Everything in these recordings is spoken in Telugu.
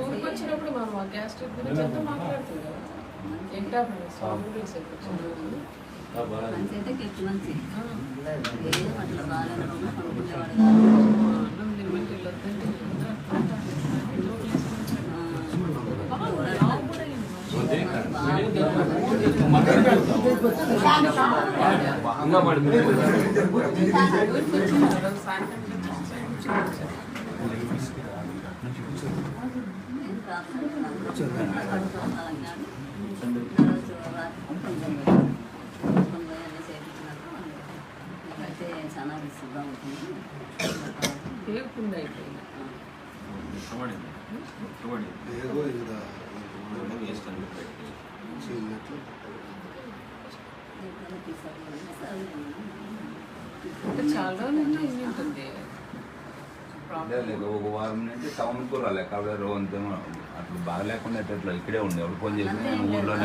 ఊరికి వచ్చినప్పుడు మనం ఆ గ్యాస్ట్రిక్ గురించి మాట్లాడుతుంది స్వామి గురించి వచ్చిన. అన్నం వెళ్ళొద్దంటే ఇంకా మరి మీరు- చాలా విసుగ్గా ఉంటుంది తేకుండా అయిపోయింది ఇష్టపడింది ఇష్టపడింది ఏదో ఇలా వేస్ట్ అని పెట్టి చిన్నట్లు అంటే చాలా రోజుల నుంచి ఇన్ని ఉంటుంది లేదు, లేదు. ఒక వారం నుంచి టౌన్కు రాలే కాబట్టి రోజంతేమో అట్లా బాగా లేకుండా ఎట్లా ఇక్కడే ఉండే. ఎవరు ఫోన్ చేసి నేను ఊర్లోనే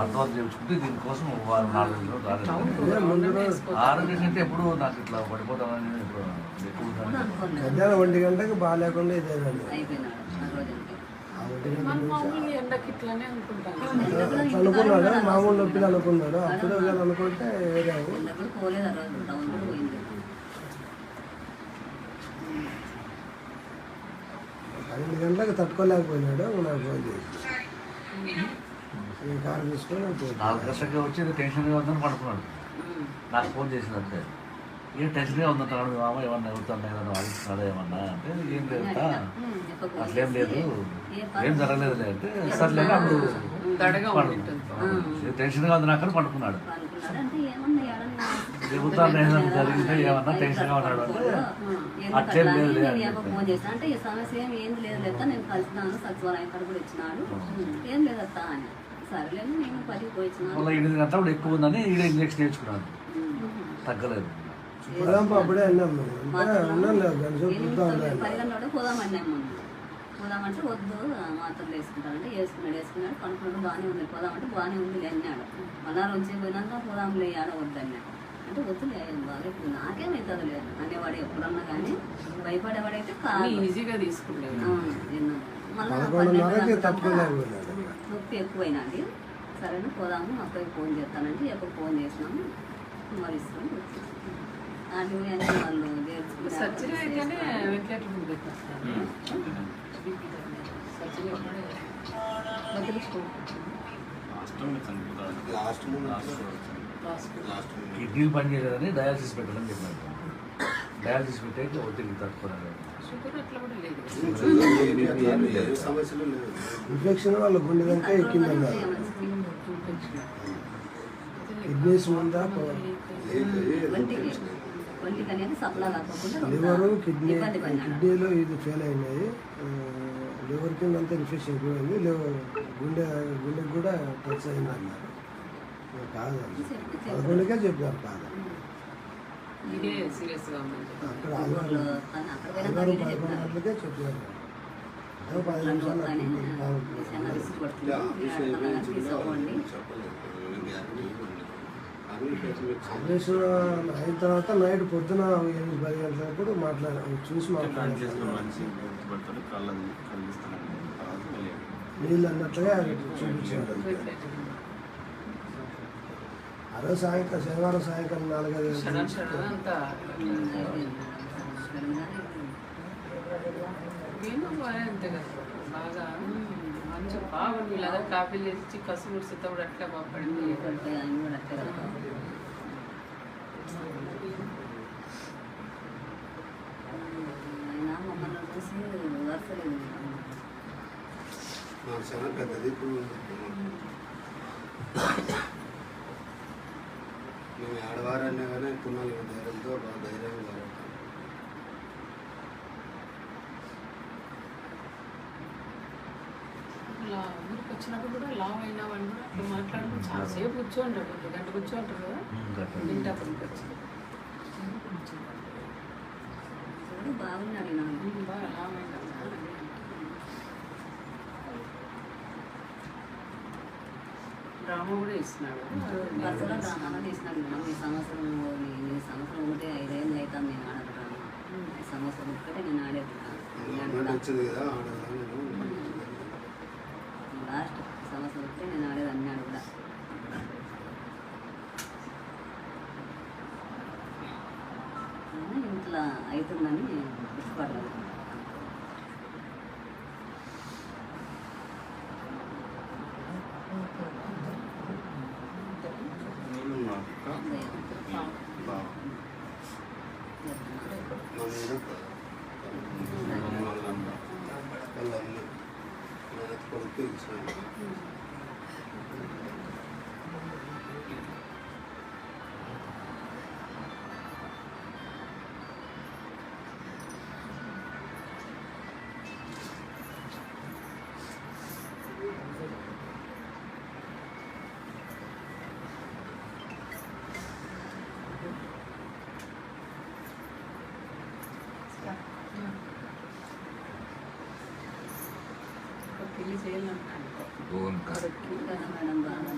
అర్థం చేసుకుంటే దీనికోసం ఒక వారం నాలుగు రోజులు రాలేదు. ఇదే ముందు రోజు ఆరోగ్యం కంటే ఎప్పుడు నాకు ఇట్లా పడిపోతామని. మధ్యాహ్నం ఒంటి గంటకి బాగా లేకుండా అట్లా అనుకున్నాడు? మామూలు నొప్పిలు అనుకున్నాడు? అప్పుడు వీళ్ళు అనుకుంటే వేరే ఎప్పుడు పోలేదు ఆ రోజు టౌన్ కూడా పోయింది పన్నెండు గంటలకు తట్టుకోలేకపోయినాడు నాకు ఫోన్ చేసి. ఈ కారు తీసుకొని నాలుగు గంటలకి వచ్చి టెన్షన్గా ఉందని పడుకున్నాడు. నాకు ఫోన్ చేసింది అంతే. ఏం టెన్షన్గా ఉందంటాడు మీ మామ ఏమన్నా అవుతుందా ఏమన్నా ఆలోచిస్తున్నాడా ఏమన్నా? అంటే ఏం లేదు అట్లేం లేదు. ఏం జరగలేదులే. అంటే సర్లే అప్పుడు టెన్షన్గా ఉంది నాకు పడుకున్నాడు. చెబుతాను జరిగితే ఏమన్నా టెన్షన్గా ఉన్నాడు అంటే అట్లేం లేదు ఫోన్ చేసిన అంటే ఈ సమస్య ఏం ఏంది లేదు లేదా నేను కలిసినాను సచివాలయం కాడ కూడా ఇచ్చినాడు. ఏం లేదత్తా అని. సరేలేని నేను పనికి పోయి ఇచ్చినాను మళ్ళీ ఎనిమిది గంటలు ఎక్కువ ఉందని ఈడ ఇంజక్షన్ వేసుకున్నాను తగ్గలేదు. పోదాం అప్పుడే పోదామంటే వద్దు మాత్రలు వేసుకుంటానంటే వేసుకున్నాడు వేసుకున్నాడు కనుక్కున్నాడు బాగానే ఉంది పోదామంటే బాగానే ఉంది అన్నాడు. మళ్ళా రోజు పోయినాక పోదాంలే ఆడ వద్దు అన్నాడు. అంటే వద్దులే బాగా ఇప్పుడు నాకేమవుతుంది లేదు. అనేవాడు ఎప్పుడన్నా కానీ భయపడేవాడైతే కాదు. ఈజీగా తీసుకుంటాను. మళ్ళా నొప్పి ఎక్కువైనది. సరేనా పోదాము అబ్బాయి ఫోన్ చేస్తానంటే ఎప్పుడు ఫోన్ చేసినాము. మరి. నాటి అన్ని వాళ్ళు సర్జరీ లాస్ట్ లాస్ట్ కిడ్నీలు పని చేయలేదని డయాలసిస్ పెట్టాలని చెప్పాను. డయాలసిస్ పెట్టేకి ఒత్తిడి లేవు ఇన్ఫెక్షన్ వాళ్ళ గుండె దాకా ఎక్కిందన్నారు. కిడ్నీస్ ఉందా? లివరు కిడ్నీ కిడ్నీలో ఇది ఫెయిల్ అయినాయి. లివర్ కింద అంతా ఇన్ఫెక్షన్ ఎక్కువైంది లివర్ గుండె గుండెకి కూడా టచ్ అయింది అన్నారు కాదు. పదకొండుకే చెప్పారు కాదు. అక్కడ వాళ్ళు గంటలకే చెప్పారు. పది నిమిషాలు ఆపరేషన్ అయిన తర్వాత నైట్ పొద్దున ఎనిమిది పది గంటలప్పుడు మాట్లాడ చూసి మాట్లాడారు నీళ్ళు అన్నట్లుగా చూపించాడు ఆ రోజు సాయంకాలం శనివారం సాయంకాలం నాలుగైదు షడన్ షడన్ అంతా నేను బాగా అంతే కదా. బాగా మంచి బాగా వీళ్ళందరూ కాపీలు చేసి కసు ముడిసితే కూడా అట్లా బాగా పడింది అయినా మమ్మల్ని చూసి వరసలేదు మా చాలా పెద్దది ఇప్పుడు మేము ఆడవారన్నా కానీ పున్నాలు ధైర్యంతో బాగా ధైర్యంగా వాడతాం ఊరికి వచ్చినప్పుడు కూడా లావ్ అయినా వాళ్ళు కూడా అప్పుడు మాట్లాడుకుని చాలాసేపు కూర్చోంటాడు. ఒక గంట కూర్చోంటారు కదా. తింటప్పుడు వచ్చి. బాగున్నాడు బాగా లావ్ అయినా డ్రామా కూడా ఇస్తున్నాడు. బస్సులో డ్రామాలో తీసినాడు మేడం ఈ సంవత్సరం ఈ- సంవత్సరం ఒకటి ఐదేళ్ళు అవుతాను నేను ఈ సంవత్సరం ఒక్కటే నేను లాస్ట్ సంవత్సరం ఒకటే నేను ఆడేది అన్నాడు కూడా. ఇంట్లో అవుతుందని ఇష్టపడలేదు నేను మా అక్క బావ మా మీద వాళ్ళమ్మ వాళ్ళమ్మ నా కొడుకు పెళ్ళి చేయాలంటాను గోన్ కాదు మేడం బాగా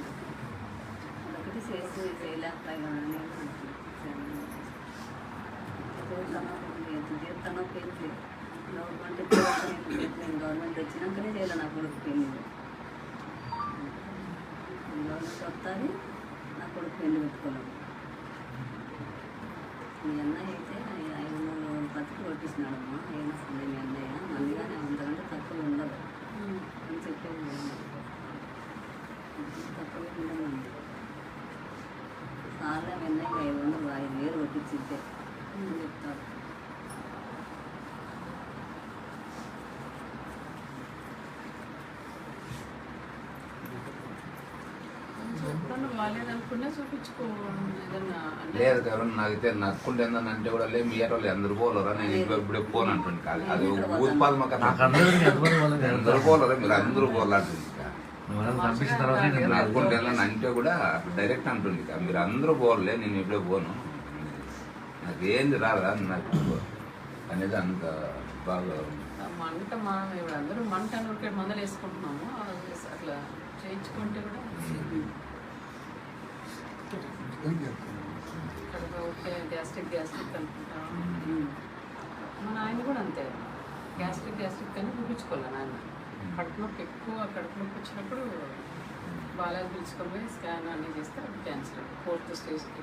ఒకటి చేసి చేయలేకపోయాను తీర్థనో పెళ్ళి గవర్నమెంట్ నేను గవర్నమెంట్ వచ్చినాకనే చేయాలి నా కొడుకు పెళ్ళి గవర్నమెంట్ వస్తుంది నా కొడుకు పెళ్ళి పెట్టుకోలేము మీ అన్నయ్య అయితే ఐదు వందలు పత్రిక కొట్టించినాడమ్మా ఏం వస్తుంది మీ అన్నయ్య మందిగానే అంతకంటే తక్కువ ఉండదు అని చెప్పేది తక్కువ ఉండదు సార్లే అన్నయ్య ఐదు వందలు ఐదు వేలు చెప్తాడు ఎప్పుడన్నా బాగాలేదనుకున్నా ఏదన్నా లేదు కదా నాకైతే నక్కుంటే అంటే కూడా లేదు మీ వాళ్ళు అందరు పోలరా? నేను ఇప్పుడు ఇప్పుడే పోను అంటుంది కాదు. అది ఊపాలి మాకు నాకు అందరూ పోలరా? మీరు అందరూ పోలాంటుంది పంపించిన తర్వాత నడుకుంటే అంటే కూడా డైరెక్ట్ అంటుంది ఇక. మీరు అందరూ పోలే నేను ఇప్పుడే పోను. నాకేంది రాదా నాకు అనేది అంత బాగా మంట మనం ఇప్పుడు అందరూ మంట నూరికే మందలు వేసుకుంటున్నాము. అది అట్లా చేయించుకుంటే కూడా గ్యాస్ట్రిక్ గ్యాస్ట్రిక్ అనుకుంటాం మన ఆయన కూడా అంతే. గ్యాస్ట్రిక్ గ్యాస్ట్రిక్ అని చూపించుకోవాలి నాయన. కడుపు నొప్పి ఎక్కువ కడుపు నొప్పి వచ్చినప్పుడు బాగా పిలుచుకొని పోయి స్కాన్ అన్నీ చేస్తే అది క్యాన్సర్ ఫోర్త్ స్టేజ్కి.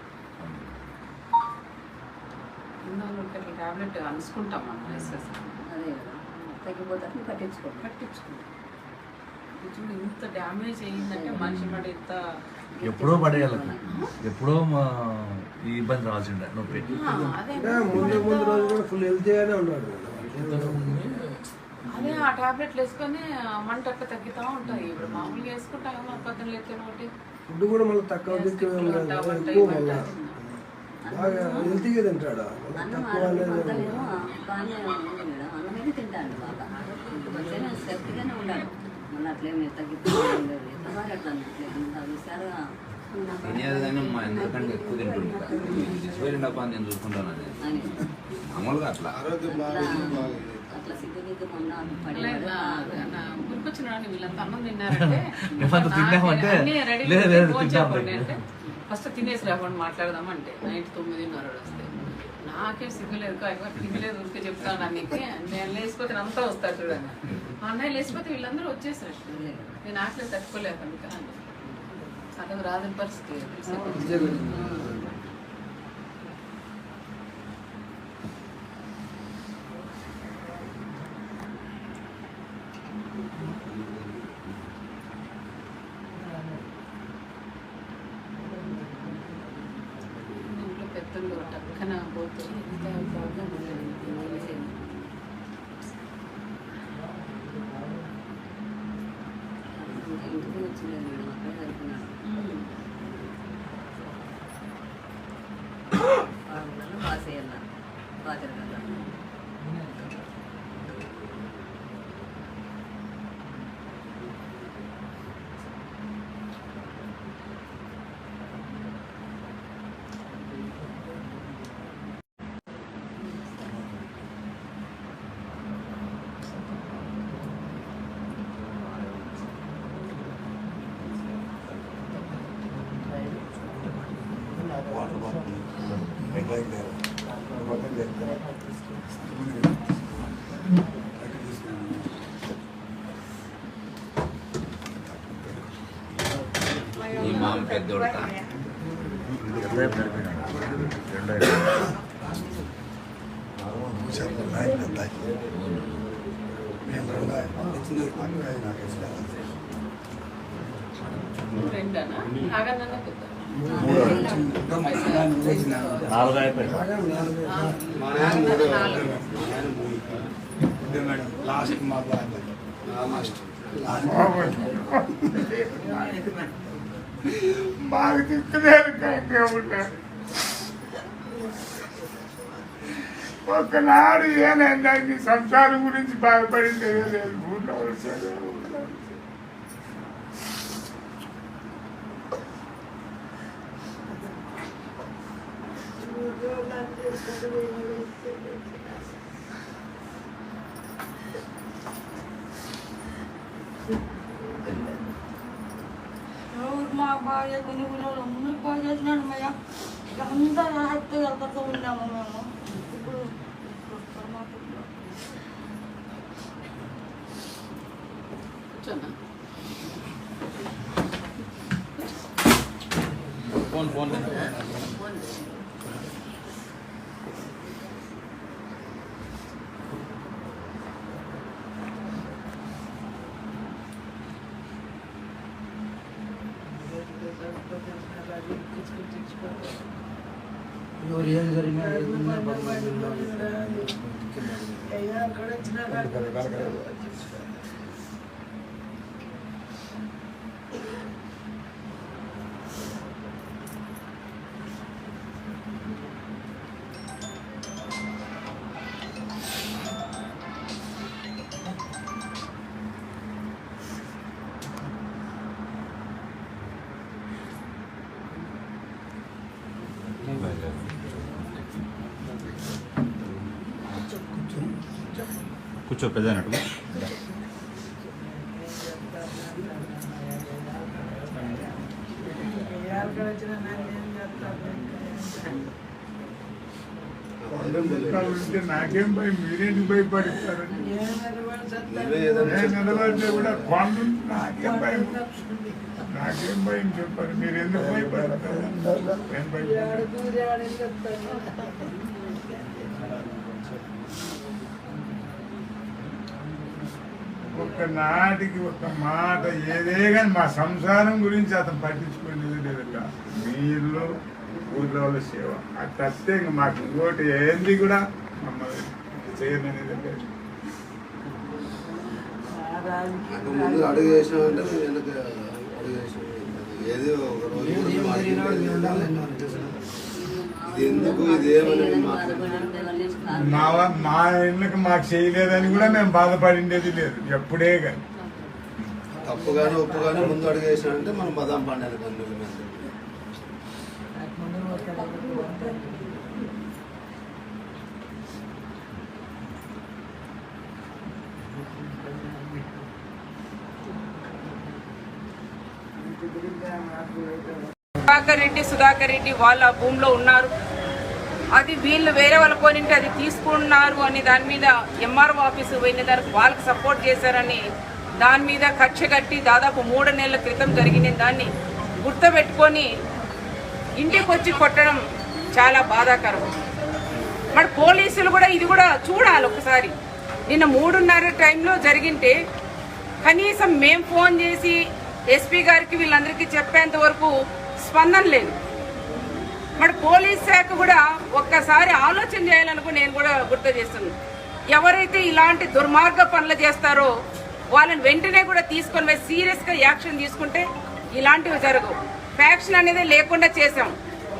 ఇన్నాళ్ళు ఇట్లా టాబ్లెట్ అనుకుంటాం మనం ఎస్ఎస్ అదే కదా. తగ్గిపోతే కట్టించుకో పట్టించుకుంటాం ఇంత డ్యామేజ్ అయ్యిందంటే మనిషి పడి ఇంత ఎప్పుడో పడేయాలి ఎప్పుడో మా ఈ ఇబ్బంది రావాల్సిండే నొప్పి. ముందు ముందు రోజు కూడా ఫుల్ హెల్తీగానే ఉన్నాడు అదే ఆ టాబ్లెట్లు వేసుకొని మంట అట్లా తగ్గుతూ ఉంటాయి. ఇప్పుడు మామూలుగా వేసుకుంటాం లేతే ఒకటి ఫుడ్ కూడా మళ్ళీ తక్కువ బాగా హెల్తీగా తింటాడు? తక్కువ అనేది ఏం లేదు. ఆడపిల్లలేమో బాగానే ఉంది మేడం అన్నమే తింటాడు బాగా మంచిగానే సేఫ్టీగానే ఉండాలి తగ్గిపోలేదు అట్లా అన్నట్లే అంత ఎందుకంటే ఎక్కువ నేను చూసుకుంటాను అది. మామూలుగా అట్లా. అట్లా బాగా అట్లా సిగ్గు గిగ్గు మొన్న పడేవాడు లేదు గుర్కొచ్చిన రాని వీళ్ళంతా అన్నం తిన్నారంటే రెడీ లేదు, లేదు, లేదు. ఫస్ట్ తినేసి రాకుండా మాట్లాడదామంటే నైట్ తొమ్మిదిన్నర వస్తే. నాకే సిగ్గులేదు తినలేదు ఊరికే చెప్తాను నీకు నేను లేచిపోతే అంతా వస్తారు చూడండి. మా అన్నయ్య లేచిపోతే వీళ్ళందరూ వచ్చేసారు. నేను ఆకలి తట్టుకోలేక అందుకని. సగం రాదని పరిస్థితి. ಆಗಿರ್ತದೆ Like that. బాధ్యత ఈ మామ పెద్దోడతా రెండనా? నాగన్న పెద్ద నాలుగు అయిపోయింది మా లాస్ట్ మా లాస్ట్ మాకు ఒకనాడు సంసారం గురించి బాధపడింది లేదు ఊళ్ళో వచ్చాడు మా బాగా కొన్ని ఊళ్ళో అందరూ బాగా చేసినాడు మయ్య అంతా హ్యాపీగా వెళ్తాతో ఉన్నాము మేము ఇప్పుడు ఇప్పుడు మా ఊళ్ళో. కూర్చోనా ఫోన్ ఫోన్ ఫోన్ చేయి. ఎవరు ఏం జరిగినా ఏదున్నా కూర్చో ఉంటే నాకేం భయం మీరేంటి భయపడతారు నిలబడితే కూడా కొండ ఉంది, నాకేం భయం నాకేం భయం చెప్పారు మీరు ఎందుకు భయపడతారు భయపడతారు ఒక్క నాటికి ఒక మాట ఏదే కానీ మా సంసారం గురించి అతను పట్టించుకునేది లేదట. మీరు ఊర్లో వాళ్ళ సేవ. అది తప్పితే ఇంక మాకు ఇంకోటి ఏంది కూడా మమ్మల్ని చేయననేది లేదు. ముందు అడుగు ఏది ఒక రోజు ఎందుకు ఇది ఏమని మాకు? మా మా ఇళ్ళకి మాకు చేయలేదని కూడా మేము బాధపడిండేది లేదు ఎప్పుడే కానీ. తప్పుగానే ఒప్పుగానే ముందు అడుగు వేసినామంటే మనం బదాం పండాలి కన్నుల మీద సుధాకర్ రెడ్డి వాళ్ళ భూమిలో ఉన్నారు. అది వీళ్ళు వేరే వాళ్ళు కొనింటే అది తీసుకున్నారు అని దాని మీద ఎంఆర్ఓ ఆఫీసు పోయిన దానికి వాళ్ళకి సపోర్ట్ చేశారని దాని మీద కక్ష కట్టి దాదాపు మూడు నెలల క్రితం జరిగిన దాన్ని గుర్తుపెట్టుకొని ఇంటికి వచ్చి కొట్టడం చాలా బాధాకరం. మరి పోలీసులు కూడా ఇది కూడా చూడాలి ఒకసారి. నిన్న మూడున్నర టైంలో జరిగింటే కనీసం మేము ఫోన్ చేసి ఎస్పీ గారికి వీళ్ళందరికీ చెప్పేంత వరకు స్పందన లేదు. మరి పోలీస్ శాఖ కూడా ఒక్కసారి ఆలోచన చేయాలనుకుని నేను కూడా గుర్తు చేస్తున్నాను ఎవరైతే ఇలాంటి దుర్మార్గ పనులు చేస్తారో వాళ్ళని వెంటనే కూడా తీసుకొని పోయి సీరియస్గా యాక్షన్ తీసుకుంటే ఇలాంటివి జరగవు. ఫ్యాక్షన్ అనేది లేకుండా చేశాం.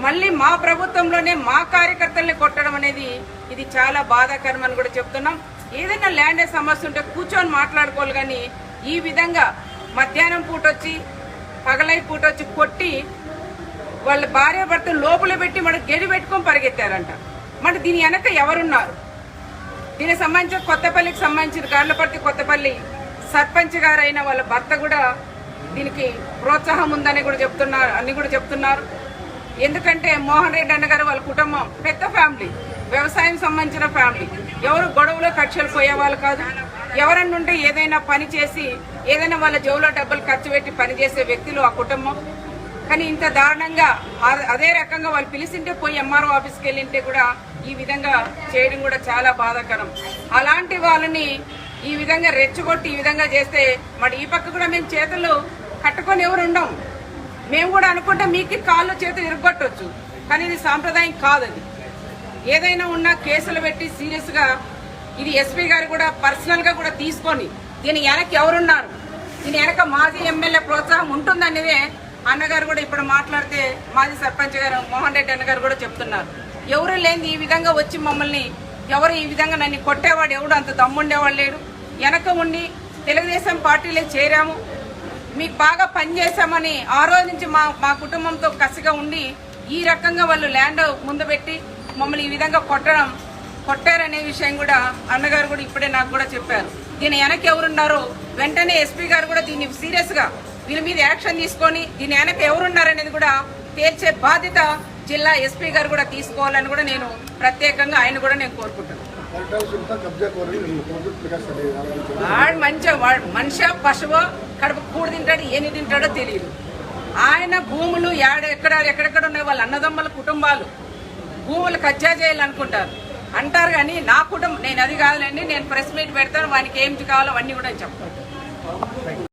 మళ్ళీ మా ప్రభుత్వంలోనే మా కార్యకర్తల్ని కొట్టడం అనేది ఇది చాలా బాధాకరం అని కూడా చెప్తున్నాం. ఏదైనా ల్యాండ్ సమస్య ఉంటే కూర్చొని మాట్లాడుకోవాలి కానీ ఈ విధంగా మధ్యాహ్నం పూట వచ్చి పగలై పూట వచ్చి కొట్టి వాళ్ళ భార్య భర్త లోపల పెట్టి మన గడి పెట్టుకొని పరిగెత్తారంట. మన దీని వెనక ఎవరున్నారు? దీనికి సంబంధించిన కొత్తపల్లికి సంబంధించిన గార్లపర్తి కొత్తపల్లి సర్పంచ్ గారైన వాళ్ళ భర్త కూడా దీనికి ప్రోత్సాహం ఉందని కూడా చెప్తున్నారు అని కూడా చెప్తున్నారు. ఎందుకంటే మోహన్ రెడ్డి అన్న గారు వాళ్ళ కుటుంబం పెద్ద ఫ్యామిలీ వ్యవసాయం సంబంధించిన ఫ్యామిలీ. ఎవరు గొడవలో కక్షలు పోయేవాళ్ళు కాదు. ఎవరన్నా ఉంటే ఏదైనా పని చేసి ఏదైనా వాళ్ళ జోలో డబ్బులు ఖర్చు పెట్టి పనిచేసే వ్యక్తులు ఆ కుటుంబం. కానీ ఇంత దారుణంగా అదే రకంగా వాళ్ళు పిలిచింటే పోయి ఎంఆర్ఓ ఆఫీస్కి వెళ్ళింటే కూడా ఈ విధంగా చేయడం కూడా చాలా బాధాకరం. అలాంటి వాళ్ళని ఈ విధంగా రెచ్చగొట్టి ఈ విధంగా చేస్తే మరి ఈ పక్క కూడా మేము చేతులు కట్టుకొని ఎవరు ఉండం? మేము కూడా అనుకుంటే మీకు కాళ్ళు చేతులు ఇరగొట్టవచ్చు కానీ ఇది సాంప్రదాయం కాదు అది ఏదైనా ఉన్నా కేసులు పెట్టి సీరియస్గా ఇది ఎస్పీ గారు కూడా పర్సనల్గా కూడా తీసుకొని దీని వెనక ఎవరున్నారు? దీని వెనక మాజీ ఎమ్మెల్యే ప్రోత్సాహం ఉంటుందనేదే అన్నగారు కూడా ఇప్పుడు మాట్లాడితే మాజీ సర్పంచ్ గారు మోహన్ రెడ్డి అన్నగారు కూడా చెప్తున్నారు. ఎవరు లేని ఈ విధంగా వచ్చి మమ్మల్ని ఎవరు ఈ విధంగా నన్ను కొట్టేవాడు ఎవడు? అంత దమ్ముండేవాడు లేడు. వెనక ఉండి తెలుగుదేశం పార్టీలో చేరాము. మీకు బాగా పనిచేశామని ఆ రోజు నుంచి మా మా కుటుంబంతో కసిగా ఉండి ఈ రకంగా వాళ్ళు ల్యాండ్ ముందు పెట్టి మమ్మల్ని ఈ విధంగా కొట్టడం కొట్టారనే విషయం కూడా అన్నగారు కూడా ఇప్పుడే నాకు కూడా చెప్పారు. దీని వెనక ఎవరున్నారో వెంటనే ఎస్పీ గారు కూడా దీన్ని సీరియస్గా దీని మీద యాక్షన్ తీసుకొని దీని వెనక ఎవరున్నారనేది కూడా తేల్చే బాధ్యత జిల్లా ఎస్పీ గారు కూడా తీసుకోవాలని కూడా నేను ప్రత్యేకంగా ఆయన కూడా నేను కోరుకుంటున్నాను. వాడు మంచిగా వాడు మనిషి పశువు కడుపు కూడు తింటాడు ఏమి తింటాడో తెలియదు ఆయన భూములు యాడ ఎక్కడ ఎక్కడెక్కడ ఉన్నాయి? వాళ్ళ అన్నదమ్ముల కుటుంబాలు. భూములు కబ్జా చేయాలనుకుంటారు. అంటారు కానీ నా కుటుంబం నేను అది కాదులేండి నేను ప్రెస్ మీట్ పెడతాను వానికి ఏం కావాలో అవన్నీ కూడా చెప్తాను.